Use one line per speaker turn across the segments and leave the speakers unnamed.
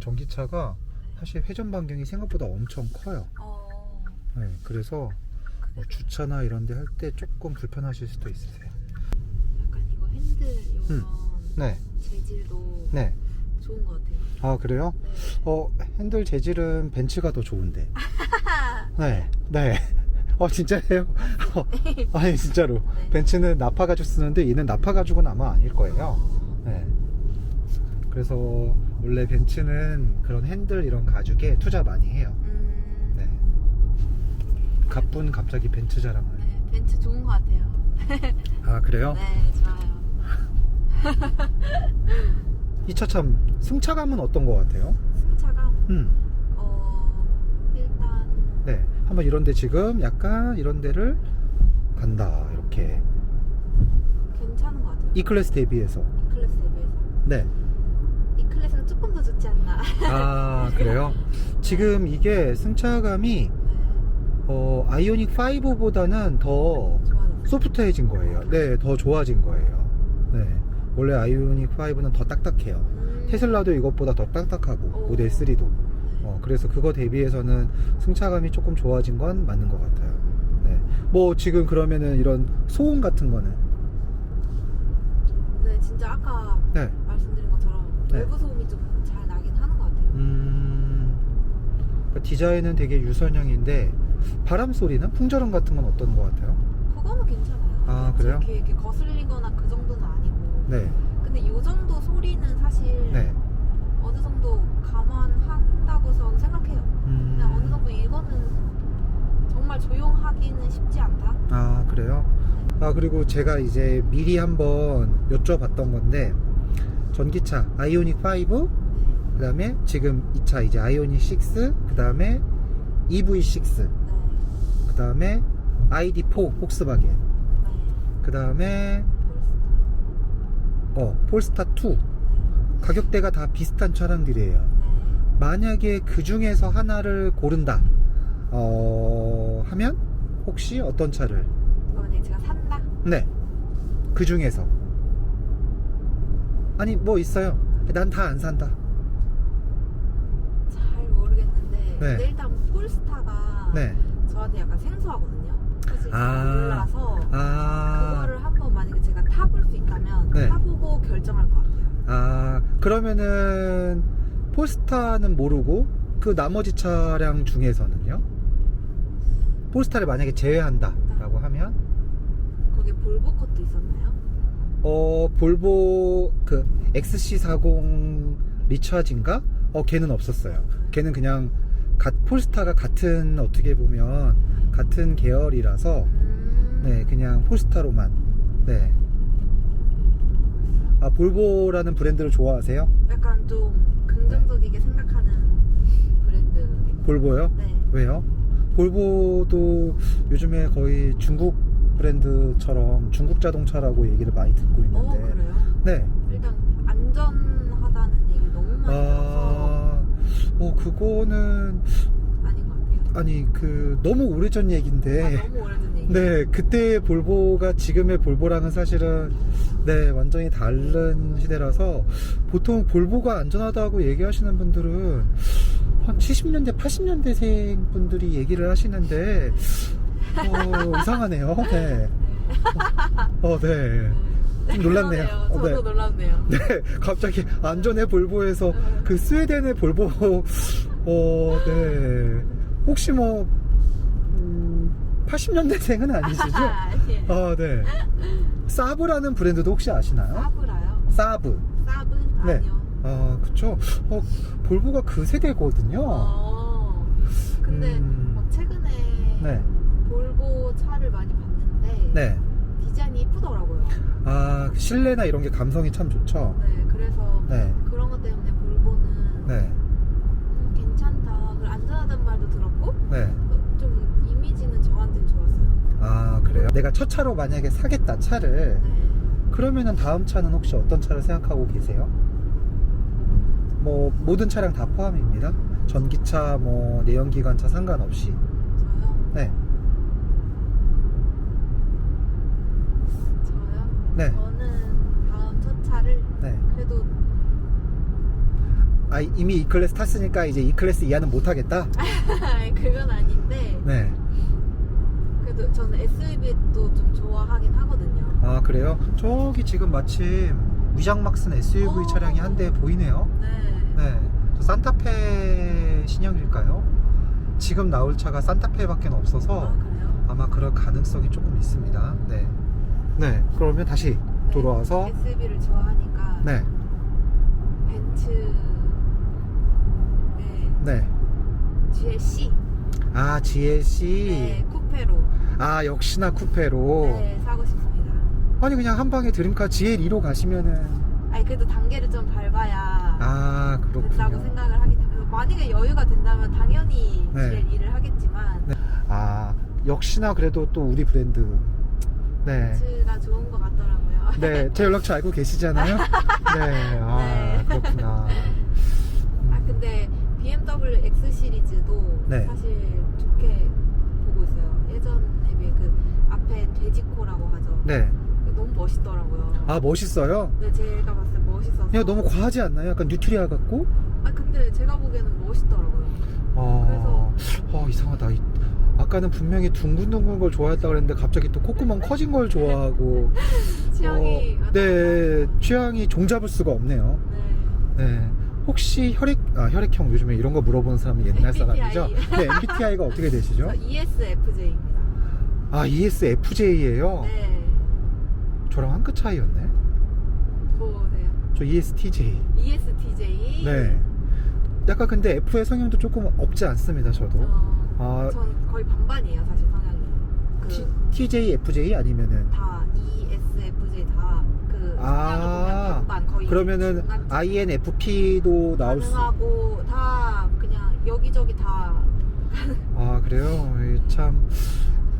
전기차가 사실 회전 반경이 생각보다 엄청 커요.
어,
네, 그래서 뭐 주차나 이런 데 할 때 조금 불편하실 수도 있으세요.
약간 이거 핸들 이런
음. 네,
재질도
네.
좋은 것 같아요.
아, 그래요?
네.
어, 핸들 재질은 벤츠가 더 좋은데. 네, 네. 어, 진짜예요? 어, 아니, 진짜로.
네.
벤츠는 나파 가죽 쓰는데 얘는 나파 가죽은 아마 아닐 거예요. 네. 그래서 원래 벤츠는 그런 핸들 이런 가죽에 투자 많이 해요.
음,
네. 가뿐 갑자기 벤츠 자랑을.
네, 벤츠 좋은 것 같아요.
아, 그래요?
네, 좋아요.
이 차 참 승차감은 어떤 것 같아요?
승차감,
음.
어, 일단
네. 한번 이런데 지금 약간 이런 데를 간다. 이렇게.
괜찮은 것 같아요.
E 클래스 대비해서.
E 클래스 대비해서.
네.
조금 더 좋지 않나.
아, 그래요? 지금 이게 승차감이
네,
어, 아이오닉 5보다는 더
좋아요.
소프트해진 거예요. 네, 더 좋아진 거예요. 네. 원래 아이오닉 5는 더 딱딱해요.
음,
테슬라도 이것보다 더 딱딱하고
오.
모델 3도.
네.
어, 그래서 그거 대비해서는 승차감이 조금 좋아진 건 맞는 것 같아요. 네. 뭐 지금 그러면은 이런 소음 같은 거는
네, 진짜 아까
네. 네.
외부 소음이 좀 잘 나긴 하는 것 같아요.
음. 그러니까 디자인은 되게 유선형인데 바람 소리는 풍절음 같은 건 어떤 것 같아요?
그거는 괜찮아요.
아, 그래요?
이렇게, 이렇게 거슬리거나 그 정도는 아니고.
네.
근데 이 정도 소리는 사실
네.
어느 정도 감안한다고 저는 생각해요. 그냥 어느
음.
정도 이거는 정말 조용하기는 쉽지 않다.
아, 그래요? 아, 그리고 제가 이제 미리 한번 여쭤봤던 건데 전기차 아이오닉 5, 그 다음에 지금 이 차 이제 아이오닉 6, 그 다음에 EV6,
네.
그 다음에 ID4 폭스바겐,
네.
그 다음에
폴스타.
어 폴스타 2
네.
가격대가 다 비슷한 차량들이에요.
네.
만약에 그 중에서 하나를 고른다, 어 하면 혹시 어떤 차를?
만약에 제가 산다?
네, 그 중에서 아니 뭐 있어요. 난 다 안 산다.
잘 모르겠는데
네.
근데 일단 폴스타가
네.
저한테 약간 생소하거든요. 사실 잘
아.
몰라서
아,
그거를 한번 만약에 제가 타볼 수 있다면
네.
타보고 결정할 것 같아요.
아 그러면은 폴스타는 모르고 그 나머지 차량 중에서는요? 폴스타를 만약에 제외한다라고 하면
거기에 볼보 컷도 있었나요?
어 볼보 그 XC40 리차진가? 어 걔는 없었어요. 걔는 그냥 가, 폴스타가 같은 어떻게 보면 같은 계열이라서
음.
네 그냥 폴스타로만 네. 아 볼보라는 브랜드를 좋아하세요?
약간 좀 긍정적이게 생각하는 브랜드.
볼보요?
네.
왜요? 볼보도 요즘에 거의 중국 브랜드처럼 중국 자동차라고 얘기를 많이 듣고
어
있는데
그래요?
네.
일단 안전하다는 얘기를 너무 많이 들어서
아, 어 그거는
아닌 것 같아요.
아니 그 너무 오래전 얘기인데
아, 너무 오래된 얘기.
네 그때의 볼보가 지금의 볼보랑은 사실은 네 완전히 다른 시대라서 보통 볼보가 안전하다고 얘기하시는 분들은 한 70년대 80년대생 분들이 얘기를 하시는데 어, 이상하네요 네. 어, 네. 좀 놀랍네요.
그러네요.
어, 네.
저도 놀랍네요.
네, 갑자기 안전의 볼보에서 그 스웨덴의 볼보, 어, 네. 혹시 뭐, 음, 80년대생은 아니시죠?
아니에요.
아, 네. 사브라는 브랜드도 혹시 아시나요?
사브라요?
사브.
사브?
네.
아니요.
아, 그쵸. 어, 볼보가 그 세대거든요.
어. 근데
음.
막 최근에
네.
볼보 차를 많이 봤는데
네.
디자인이 이쁘더라고요.
아, 실내나 이런 게 감성이 참 좋죠.
네, 그래서
네.
그런 것 때문에 볼보는
네.
음, 괜찮다. 그리고 안전하다는 말도 들었고
네.
어, 좀 이미지는 저한테는 좋았어요.
아, 그래요? 내가 첫 차로 만약에 사겠다, 차를.
네.
그러면은 다음 차는 혹시 어떤 차를 생각하고 계세요? 뭐 모든 차량 다 포함입니다. 전기차, 뭐 내연기관차 상관없이.
저요?
네,
저요?
네,
저는 다음 첫 차를
네.
그래도
아, 이미 E 클래스 탔으니까 이제 E 클래스 이하는 못 하겠다.
그건 아닌데
네.
그래도 저는 SUV도 좀 좋아하긴 하거든요.
아 그래요? 저기 지금 마침 위장막 쓴 SUV
오.
차량이 한 대 보이네요.
네.
네. 저 산타페 신형일까요? 지금 나올 차가 산타페밖에 없어서
아 그래요?
아마 그럴 가능성이 조금 있습니다. 네. 네. 그러면 다시 돌아와서
SUV를 좋아하니까
네.
벤츠 네,
네.
GLC
아 GLC.
네, 쿠페로
아 역시나 쿠페로.
네, 사고 싶습니다.
아니 그냥 한 방에 드림카 GL2로 가시면은
아니 그래도 단계를 좀 밟아야
아
된다고
그렇군요.
생각을 하기 때문에 만약에 여유가 된다면 당연히
네.
GL2를 하겠지만
네. 아 역시나 그래도 또 우리 브랜드. 네.
벤츠가 좋은 것 같더라고요.
네, 제 연락처 알고 계시잖아요. 네, 아
네.
그렇구나.
아 근데 BMW X 시리즈도
네.
사실 좋게 보고 있어요. 예전에 비해 그 앞에 돼지코라고 하죠.
네,
너무 멋있더라고요.
아 멋있어요.
네, 제가 봤을 때 멋있어서.
야 너무 과하지 않나요? 약간 뉴트리아 같고.
아 근데 제가 보기에는 멋있더라고요.
어, 어 이상하다. 이- 아까는 분명히 둥근둥근 걸 좋아했다 그랬는데 갑자기 또 콧구멍 커진 걸 좋아하고.
취향이
어, 네, 취향이 종잡을 수가 없네요.
네.
네. 혹시 혈액 아 혈액형 요즘에 이런 거 물어보는 사람은 옛날
MBTI.
사람이죠? 네, MBTI가 어떻게 되시죠?
ESFJ입니다.
아 ESFJ예요.
네.
저랑 한 끗 차이였네.
뭐세요?
저 ESTJ.
ESTJ.
네. 약간 근데 F의 성향도 조금 없지 않습니다, 저도.
어,
아.
전 거의 반반이에요, 사실 성향이. 그
T, TJ, FJ 아니면은
다 ESFJ 다그
아,
반반 거의
그러면은
중간
INFP도 나올 수.
가능하고 다 그냥 여기저기 다
아 그래요. 이참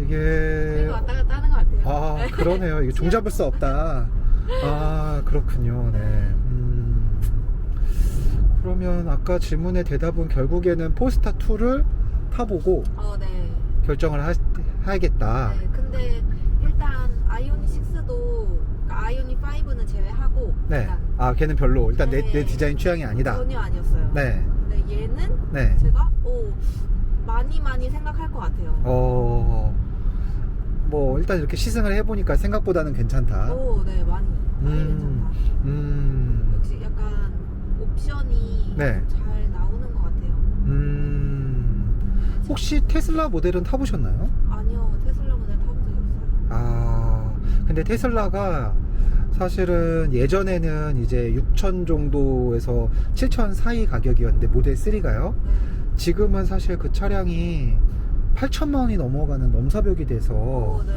이게
왔다 갔다 하는 것 같아요.
아
네.
그러네요. 이게 종잡을 수 없다. 아 그렇군요. 네. 음. 그러면 아까 질문의 대답은 결국에는 포스타 2를 타보고
어, 네.
결정을 하, 해야겠다.
네. 근데 일단 아이오닉 6도 아이오닉 5는 제외하고
네.
일단
아 걔는 별로. 일단 내,
네.
내 디자인 취향이 아니다.
전혀 아니었어요.
네.
근데 얘는
네.
제가 오 많이 많이 생각할 것 같아요.
어. 뭐 일단 이렇게 시승을 해보니까 생각보다는 괜찮다.
오, 네 많이 많이
음.
괜찮다.
음.
역시 약간 옵션이
네.
잘 나오는 것 같아요.
음. 혹시 테슬라 모델은 타보셨나요?
아니요, 테슬라 모델 타본 적이 없어요.
아, 근데 테슬라가 사실은 예전에는 이제 6천 정도에서 7천 사이 가격이었는데 모델 3가요.
네.
지금은 사실 그 차량이 8천만 원이 넘어가는 넘사벽이 돼서
오, 네.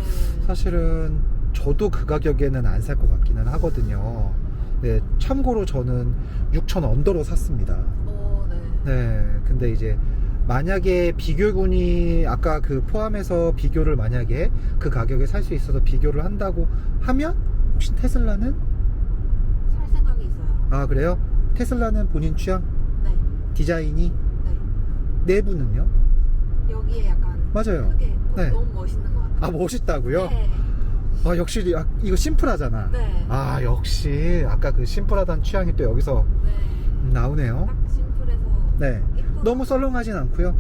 사실은 저도 그 가격에는 안 살 것 같기는 하거든요. 네, 참고로 저는 6천 언더로 샀습니다.
오, 네.
네, 근데 이제 만약에 비교군이 아까 그 포함해서 비교를 만약에 그 가격에 살 수 있어서 비교를 한다고 하면 혹시 테슬라는
살 생각이 있어요.
아 그래요? 테슬라는 본인 취향
네.
디자인이
네.
내부는요?
여기에 약간
맞아요.
크게
네.
너무 멋있는 것 같아요.
아 멋있다고요?
네.
아 역시 아, 이거 심플하잖아.
네.
아 역시 아까 그 심플하다는 취향이 또 여기서
네.
나오네요.
딱 심플해서
네,
예쁘
너무 썰렁하진 않고요.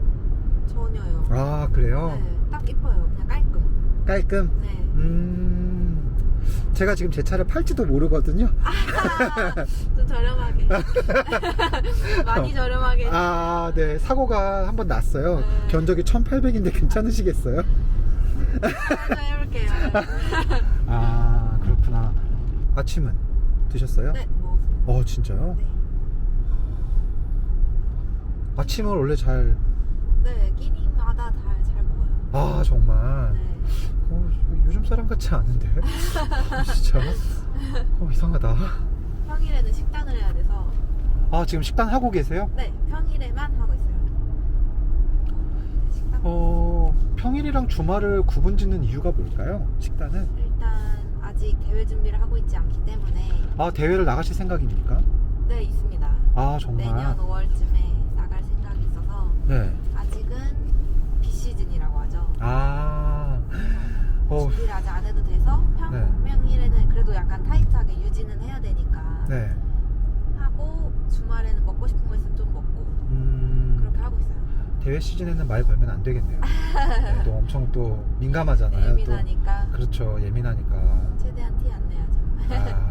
전혀요.
아 그래요?
네. 딱 예뻐요. 그냥 깔끔.
깔끔.
네.
음, 제가 지금 제 차를 팔지도 모르거든요.
좀 저렴하게. 많이 저렴하게.
아, 네. 사고가 한 번 났어요.
네.
견적이 1800인데 괜찮으시겠어요?
해볼게요.
아, 그렇구나. 아침은 드셨어요?
네, 먹었습니다.
어, 진짜요?
네.
아침을 원래 잘,
네, 끼니마다 다 잘 먹어요.
아, 정말.
네.
어, 요즘 사람 같지 않은데? 어, 진짜? 어, 이상하다.
평일에는 식단을 해야 돼서
아, 지금 식단 하고 계세요?
네, 평일에만 하고 있어요. 네, 식단
어, 평일이랑 주말을 구분 짓는 이유가 뭘까요? 식단은?
일단 아직 대회 준비를 하고 있지 않기 때문에
아, 대회를 나가실 생각입니까?
네, 있습니다.
아, 정말.
내년 5월쯤에 나갈 생각이 있어서
네.
아직은 비시즌이라고 하죠.
아. 어.
준비를 아직 안 해도 돼서
네.
평일에는 그래도 약간 타이트하게 유지는 해야 되니까
네.
하고 주말에는 먹고 싶은 거 있으면 좀 먹고 음. 그렇게 하고 있어요.
대회 시즌에는 말 걸면 안 되겠네요. 네, 또 엄청 또 민감하잖아요.
예민하니까.
또. 그렇죠. 예민하니까.
최대한 티 안 내야죠.
아.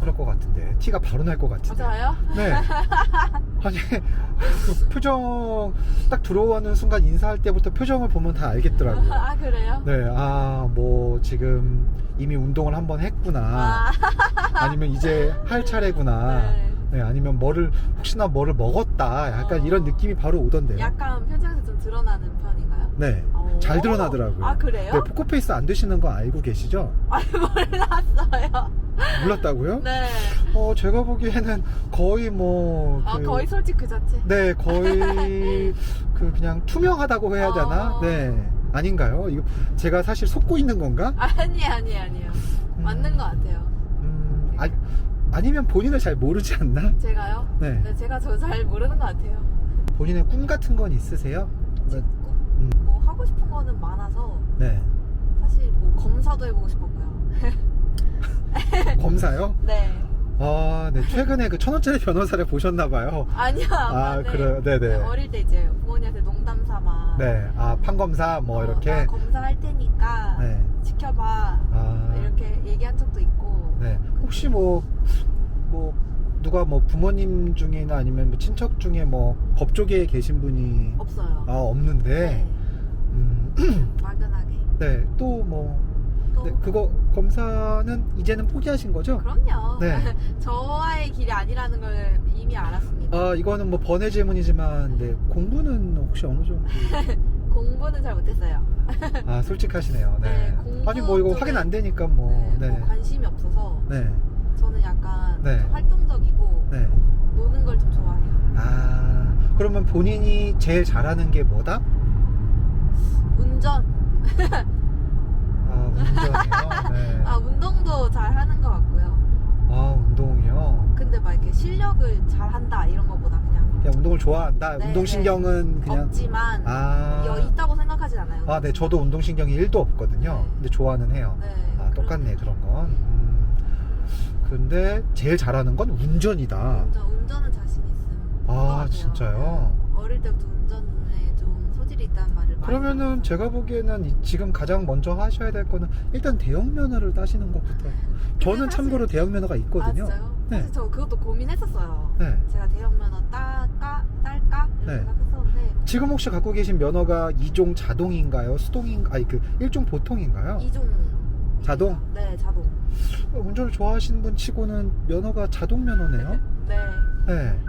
그럴 것 같은데 티가 바로 날 것 같은데.
맞아요?
네. 아니 그 표정 딱 들어오는 순간 인사할 때부터 표정을 보면 다 알겠더라고요.
아 그래요?
네, 아, 뭐, 지금 이미 운동을 한번 했구나.
아,
아니면 이제 할 차례구나.
네.
네, 아니면 뭐를, 혹시나 뭐를 먹었다. 약간
어.
이런 느낌이 바로 오던데요.
약간 표정에서 좀 드러나는 편인가요?
네.
어.
잘 드러나더라고요.
아 그래요?
네, 포커페이스 안 되시는 거 알고 계시죠?
아 몰랐어요.
몰랐다고요?
네.
어, 제가 보기에는 거의 뭐.
아
그-
거의 솔직 그 자체.
네, 거의 그 그냥 투명하다고 해야 되나?
어.
네. 아닌가요? 이거 제가 사실 속고 있는 건가?
아니 아니 아니요.
음.
맞는 것 같아요.
음, 아, 아니면 본인을 잘 모르지 않나?
제가요?
네.
네, 제가 저 잘 모르는 것 같아요.
본인의 꿈 같은 건 있으세요? 네.
하고 싶은 거는 많아서
네.
사실 뭐 검사도 해보고 싶었고요.
검사요?
네.
아, 네. 최근에 그 천 원짜리 변호사를 보셨나봐요.
아니요.
아,
네.
그래요? 네네.
어릴 때 이제 부모님한테 농담 삼아.
네. 아, 판검사 뭐
어,
이렇게.
나 검사할 테니까
네.
지켜봐.
아,
이렇게 얘기한 적도 있고.
네. 혹시 뭐, 뭐, 누가 뭐 부모님 중이나 아니면 뭐 친척 중에 뭐 법조계에 계신 분이
없어요.
아, 없는데, 음,
막연하게.
네. 또 뭐,
또
네. 그거 검사는 이제는 포기하신 거죠?
그럼요.
네.
저와의 길이 아니라는 걸 이미 알았습니다.
아, 이거는 뭐 번외 질문이지만, 네. 공부는 혹시 어느 정도?
공부는 잘 못했어요.
아 솔직하시네요. 네.
네, 공부
아니 뭐 이거
쪽에-
확인 안 되니까 뭐.
네,
네.
뭐 관심이 없어서
네.
저는 약간
네.
활동적이고
네.
노는 걸 좀 좋아해요.
아 그러면 본인이 제일 잘하는 게 뭐다?
운전.
아 운전이요. 네.
아 운동도 잘 하는 것 같고요.
아 운동이요.
근데 막 이렇게 실력을 잘 한다 이런 것보다 그냥
그냥 운동을 좋아한다.
네,
운동 신경은 그냥.
없지만
아.
여 있다고 생각하진 않아요.
아, 네. 저도 운동 신경이 1도 없거든요.
네.
근데 좋아는 해요.
네,
아 똑같네 그런 건. 음. 근데 제일 잘하는 건 운전이다.
운전, 운전은 자신 있음.
아,
같아요.
진짜요?
네. 어릴 때부터 운전에 좀 소질이 있다는 말을 많이
그러면은. 제가 보기에는 이- 지금 가장 먼저 하셔야 될 거는 일단 대형 면허를 따시는 것부터. 저는
사실-
참고로 대형 면허가
아
있거든요.
진짜요?
네.
사실 저 그것도 고민했었어요.
네.
제가 대형 면허 딸까 딸까 이렇게
네.
생각했었는데
지금 혹시 갖고 계신 면허가 2종 자동인가요? 수동인 아니 그 1종 보통인가요?
이종
자동?
네 자동.
어, 운전을 좋아하시는 분 치고는 면허가 자동 면허네요.
네.
네.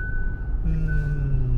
음.